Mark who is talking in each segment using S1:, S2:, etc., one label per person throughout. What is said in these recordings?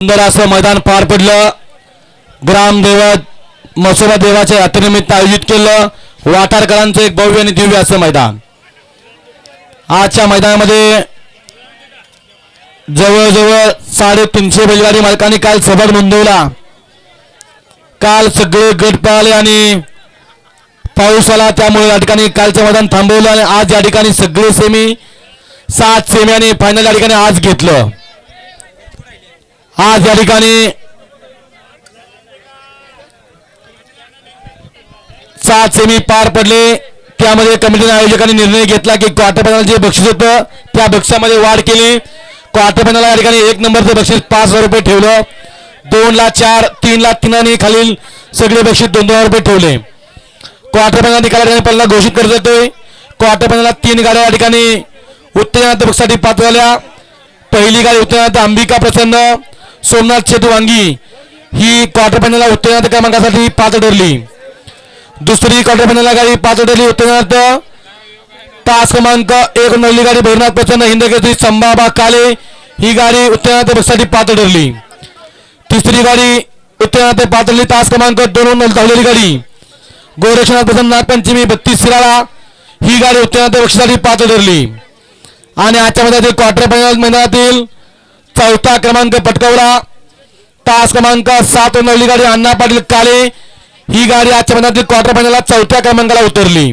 S1: सुंदर असं मैदान पार पडलं. ग्रामदेवत मसोबा देवाच्या यात्रेनिमित्त आयोजित केलं. वाटारकरांचं एक भव्य आणि दिव्य असं मैदान. आजच्या मैदानामध्ये जवळजवळ साडेतीनशे बैलगाडी मालकांनी काल सबड नोंदवला. काल सगळे गट पळाले आणि पाऊस आला त्यामुळे या ठिकाणी कालचं मैदान थांबवलं आणि आज या ठिकाणी सगळे सेमी सात सेमी आणि फायनल या ठिकाणी आज घेतलं. आज या ठिकाणी सात सेमी पार पडले. त्यामध्ये कमिटीने आयोजकांनी निर्णय घेतला की क्वार्टर फायनल जे बक्षीस होतं त्या बक्षामध्ये वाढ केली. क्वार्टर फायनल या ठिकाणी एक नंबरचं बक्षीस पाच हजार रुपये ठेवलं. दोन ला चार तीन ला तीन आणि खालील सगळे बक्षीस दोन दोन हजार रुपये ठेवले. क्वार्टर फायनल निकाला पहिला घोषित करत येतोय क्वार्टर फायनलला तीन गाड्या या ठिकाणी उत्तेजनार्थ बक्षीसाठी पात्र झाल्या. पहिली गाडी उत्तेजनार्थ अंबिका प्रसन्न. सोमनाथ शेतू वांगी. ही क्वार्टर फायनलला उत्तीर्ण क्रमांकासाठी पात्र ठरली दुसरी क्वार्टर फायनलला गाडी पात्र ठरली उत्तेजनार्थ तास क्रमांक एक नवली गाडी भैरनाथ प्रचंड हिंदकेसरी संभाबा काले. ही गाडी उत्तेजनार्थ पात्र ठरली तिसरी गाडी उत्तेजनार्थ पात्रली तास क्रमांक दोन धावलेली गाडी. गोरक्षनाथ प्रसन्न नागपंचमी बत्तीस शिराळा. ही गाडी उत्तेजनार्थ पक्षासाठी पात्र ठरली आणि आजच्या मैदानातील क्वार्टर फायनल मैदानातील चौथा क्रमांक पटकवला. तास क्रमांक सात नवली गाडी अण्णा पाटील काळे. ही गाडी आजच्या मैदानातील क्वार्टर फायनलला चौथ्या क्रमांकाला उतरली.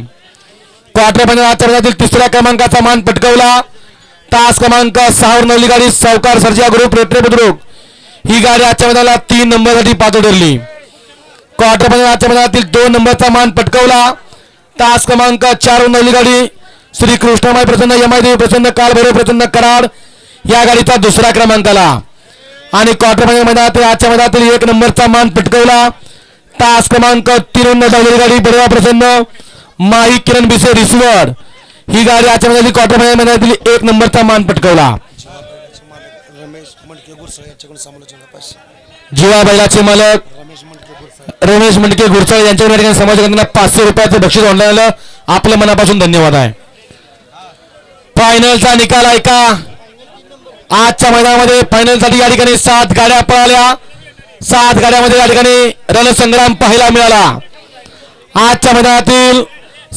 S1: क्वार्टर फायनल आजच्या मैदानातील तिसऱ्या क्रमांकाचा मान पटकवला. तास क्रमांक सहावर नवली गाडी सावकार सर्जा ग्रुप रेट्रे बुद्रुक. ही गाडी आजच्या मैदानाला तीन नंबरसाठी पात्र ठरली क्वार्टर फायनल आजच्या मैदानातील दोन नंबरचा मान पटकवला. तास क्रमांक चार नवली गाडी श्री कृष्णमाई प्रसन्न यमाई देवी प्रसन्न कालभैरव प्रसन्न कराड. या गाडीचा दुसरा क्रमांक आला. आणि क्वार्टर फायनल मैदानातील आजच्या मैदानातील एक नंबरचा मान पटकवला. तास क्रमांक तीन धावलेली गाडी बडवा प्रसन्न. माही किरण बिसे रिसवड ही गाडी आजच्या मैदानातील क्वार्टर फायनल मैदानातील एक नंबरचा मान पटकवला.
S2: मालक
S1: जीवा बैलाचे मालक
S2: रमेश मणके गुरसळ
S1: यांच्या मंडके ठिकाणी समाजकांना पाचशे रुपयाचं बक्षीस ऑनलाईन आलं. आपल्या मनापासून धन्यवाद आहे. फायनलचा निकाल ऐका आजच्या मैदानामध्ये फायनलसाठी या ठिकाणी सात गाड्या पळाल्या. सात गाड्यामध्ये या ठिकाणी रणसंग्राम पाहायला मिळाला. आजच्या मैदानातील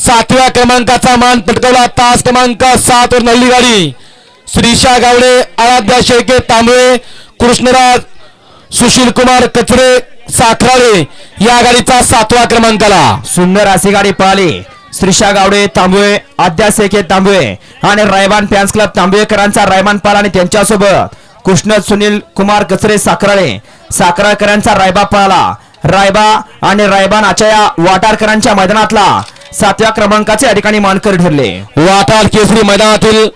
S1: सातव्या क्रमांकाचा मान पटकवला. तास क्रमांक सात वर नल्ली गाडी. श्रीशा गावडे आराध्या शेळके तांबळे कृष्णराज सुशील कुमार कचरे साखराळे या गाडीचा सातवा क्रमांकाला.
S3: सुंदर अशी गाडी पळाली. श्रीशा गावडे तांबुळे आद्या सेके तांबुळे. आणि रायबान फॅन्स क्लब तांबुळेकरांचा रायबान पाल आणि त्यांच्यासोबत कृष्ण सुनील कुमार कचरे साखराळे साखराळकरांचा रायबा पळाला रायबा आणि रायबान आचया वाटारकरांच्या मैदानातला सातव्या क्रमांकाचे या ठिकाणी मानकर ठरले.
S1: वाटार केसरी मैदानातील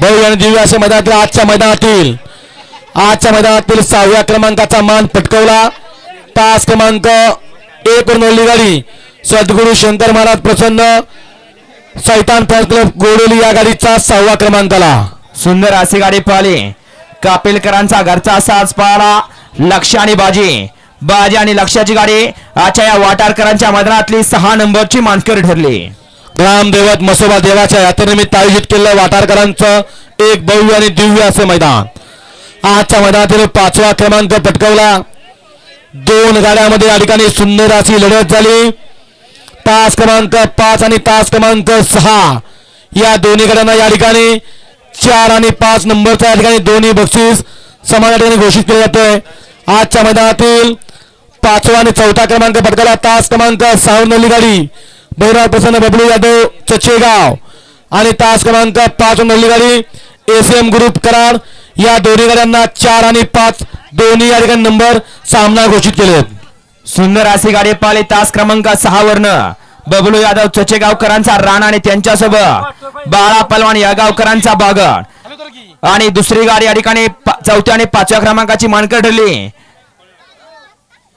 S1: भव्य आणि दिव्य अशा मैदानातील आजच्या मैदानातील आजच्या मैदानातील सहाव्या क्रमांकाचा मान पटकवला. तास क्रमांक एक गाडी. सद्गुरू शंकर महाराज प्रसन्न. सैतान फॅन्स क्लब गोडोली या गाडीचा सहावा क्रमांकाला
S3: सुंदर अशी गाडी पळाली कापेलकरांचा घरचा साज पळाला. लक्ष आणि बाजी. बाजी आणि लक्षाची गाडी आजच्या या वाटारकरांच्या मैदानातली सहा नंबरची मानकर ठरली.
S1: ग्रामदेवत मसोबा देवाच्या यात्रेनिमित्त आयोजित केलेलं वाटारकरांचं एक भव्य आणि दिव्य असं मैदान. आजच्या मैदानातील पाचवा क्रमांक पटकावला. दोन गाड्यामध्ये या ठिकाणी सुंदर अशी लढत झाली. तास क्रमांक पाच आणि तास क्रमांक सहा. या दोन्ही गटांना या ठिकाणी चार आणि पाच नंबरच्या या ठिकाणी दोन्ही बक्षीस समान या ठिकाणी घोषित केले जाते. आजच्या मैदानातील पाचवा आणि चौथा क्रमांक पटकाला तास क्रमांक सहा नवली गाडी. प्रसन्न बबलू यादव चचेगाव. आणि तास क्रमांक पाच नवली गाडी एसीएम ग्रुप कराड. या दोन्ही गाड्यांना चार आणि पाच दोन्ही या ठिकाणी नंबर सामना घोषित केले आहेत
S3: सुंदर अशी गाडी पळाली तास क्रमांक सहा वरन. बबलू यादव चचेगावकरांचा राणा आणि त्यांच्यासोबत. बाळा पलवान या गावकरांचा बागड. आणि दुसरी गाडी या ठिकाणी चौथ्या आणि पाचव्या क्रमांकाची मानकर ठरली.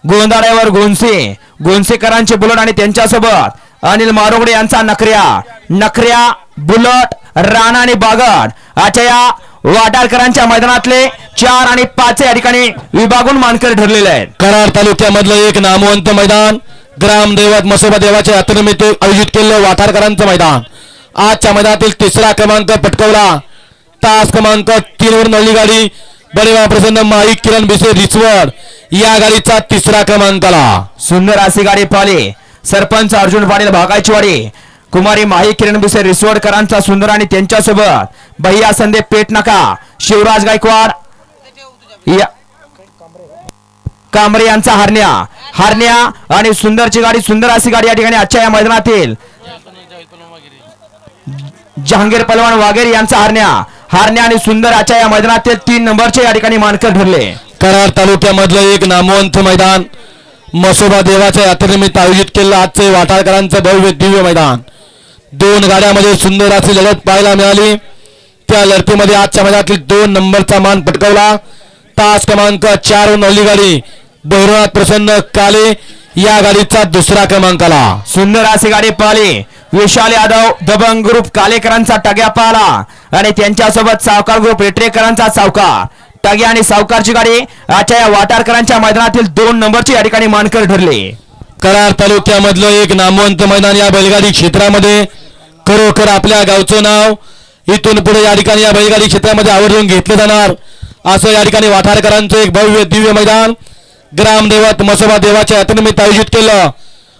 S3: गोंदाड्यावर गोंसे गोंसेकरांचे बुलट आणि त्यांच्यासोबत. अनिल मारोगडे यांचा नखऱ्या. नखऱ्या बुलट राणा आणि बागड. आजच्या या वाटारकरांच्या मैदानातले चार आणि पाच या ठिकाणी विभागून मानकर ठरलेले आहेत.
S1: कराड तालुक्यामधलं एक नामवंत मैदान ग्रामदैवत मसोबा देवाच्या यात्रेनिमित्त आयोजित केलेलं वाठारकरांचं मैदान. आजच्या मैदानातील तिसरा क्रमांक पटकवला. तास क्रमांक तीन वर नवली गाडी बडेवा प्रसन्न माईक किरण बिसे रिचवड या गाडीचा तिसरा क्रमांकाला
S3: सुंदर अशी गाडी पाली सरपंच अर्जुन पाटील भागायचीवाडी. कुमारी माही किरण बिसे रिसोडकरांचा सुंदर आणि त्यांच्यासोबत. भैया संदीप पेटनाका शिवराज गायकवाड या. कांबरे यांचा हरण्या. हरण्या आणि सुंदरची गाडी सुंदर अशी गाडी या ठिकाणी आजच्या या मैदानातील. जहांगीर पलवान वाघेर यांचा हरण्या. हरण्या आणि सुंदर आजच्या या मैदानातील तीन नंबरचे या ठिकाणी मानकर ठरले.
S1: कराड तालुक्यामधलं एक नामवंत मैदान मसोबा देवाच्या यात्रेनिमित्त आयोजित केलेलं आजचे वाटाळकरांचं भव्य दिव्य मैदान. दोन गाड्यामध्ये सुंदर अशी लढत पाहायला मिळाली. त्या लढतीमध्ये आजच्या मैदानातील दोन नंबरचा मान पटकावला. तास क्रमांक चार नवली गाडी. भैरवनाथ प्रसन्न काले या गाडीचा दुसरा क्रमांकाला
S3: सुंदर अशी गाडी पळाली विशाल यादव दबंग ग्रुप कालेकरांचा टग्या पाहला. आणि त्यांच्यासोबत सावकार ग्रुप रेटरेकरांचा सावकार. टग्या आणि सावकारची गाडी आजच्या या वाटारकरांच्या मैदानातील दोन नंबरची या ठिकाणी मानकर ठरले.
S1: कराड तालुक्यामधलं एक नामवंत मैदान या बैलगाडी क्षेत्रामध्ये खरोखर आपल्या गावचं नाव इथून पुढे या ठिकाणी या बैलगाडी क्षेत्रामध्ये आवर्जून घेतलं जाणार. असं या ठिकाणी वाठारकरांचं एक भव्य दिव्य मैदान ग्रामदेवत मसोबा देवाच्या यात्रेनिमित्त आयोजित केलं.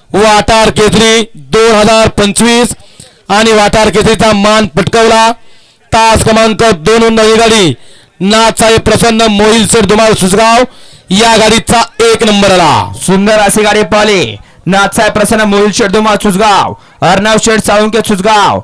S1: वाटार केसरी दोन हजार पंचवीस आणि वाटार केसरीचा मान पटकवला. तास क्रमांक दोन नवी गाडी. नाथसाहेब प्रसन्न मोहिल सर दुमाल सुसगाव या गाडीचा एक नंबर आला.
S3: सुंदर अशी गाडी पळाली नाथसाहेब प्रसन्न मोहिल शेडुमा सुसगाव. अर्णव शेठ साळुंके सुसगाव.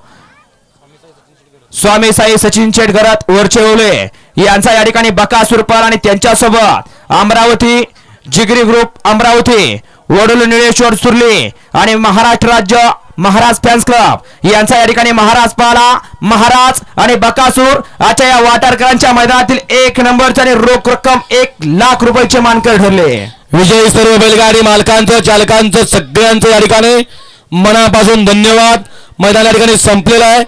S3: स्वामी साई सचिन शेठ घरात वरचे ओले. यांचा या ठिकाणी बकासूर पाल आणि त्यांच्यासोबत अमरावती जिगरी ग्रुप अमरावती वडूल निळेश्वर सुर्ली आणि महाराष्ट्र राज्य महाराज फॅन्स क्लब. यांचा या ठिकाणी महाराज पाला महाराज आणि बकासूर आजच्या या वाटारकरांच्या मैदानातील एक नंबरचे आणि रोख रक्कम एक लाख रुपयाचे मानकर ठरले.
S1: विजयी सर्व बैलगाडी मालकांचं चालकांचं सगळ्यांचं या ठिकाणी मनापासून धन्यवाद. मैदान या ठिकाणी संपलेलं आहे.